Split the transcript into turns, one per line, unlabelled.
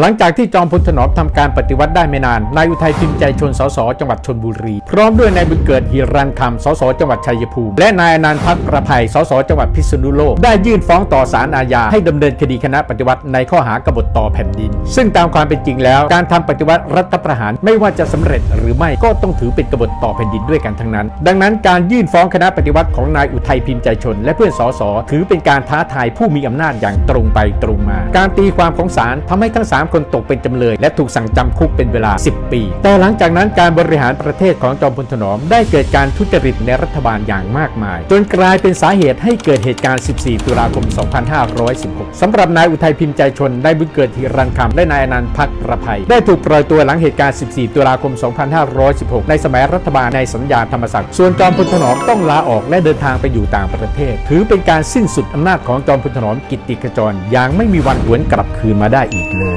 หลังจากที่จอมพลถนอมทำการปฏิวัติได้ไม่นาน นายอุทัยพิมพ์ใจชนสสจังหวัดชนบุรี พร้อมด้วยนายบุญเกิดฮิรันคำสสจังหวัดชัยภูมิ และนายอนันต์พักประภัยสสจังหวัดพิษณุโลก ได้ยื่นฟ้องต่อศาลอาญาให้ดำเนินคดีคณะปฏิวัติในข้อหากบฏต่อแผ่นดิน ซึ่งตามความเป็นจริงแล้ว การทำปฏิวัติรัฐประหารไม่ว่าจะสำเร็จหรือไม่ก็ต้องถือเป็นกบฏต่อแผ่นดินด้วยกันทั้งนั้น ดังนั้นการยื่นฟ้องคณะปฏิวัติของนายอุทัยพิมพ์ใจชน และเพื่อนสสถือเป็นการท้าทายผู้มีอำนาจอย่างตรงไปตรงมา การตีความของศาลทำให้ทั้ง3คนตกเป็นจำเลย และถูกสั่งจำคุกเป็นเวลา 10 ปี แต่หลังจากนั้นการบริหารประเทศของจอมพลถนอมได้เกิดการทุจริตในรัฐบาลอย่างมากมาย จนกลายเป็นสาเหตุให้เกิดเหตุการณ์ 14 ตุลาคม 2516 สำหรับนายอุทัยพิมพ์ใจชนได้บุญเกิดธีรันคำและนายอนันต์พักประภัย ได้ถูกปล่อยตัวหลังเหตุการณ์ 14 ตุลาคม 2516 ในสมัยรัฐบาลในสัญญาธรรมศักดิ์ส่วนจอมพลถนอมต้องลาออกและเดินทางไปอยู่ต่างประเทศ ถือเป็นการสิ้นสุดอำนาจของจอมพลถนอมกิตติขจรอย่างไม่มีวันหวนกลับคืนมาได้อีกเลย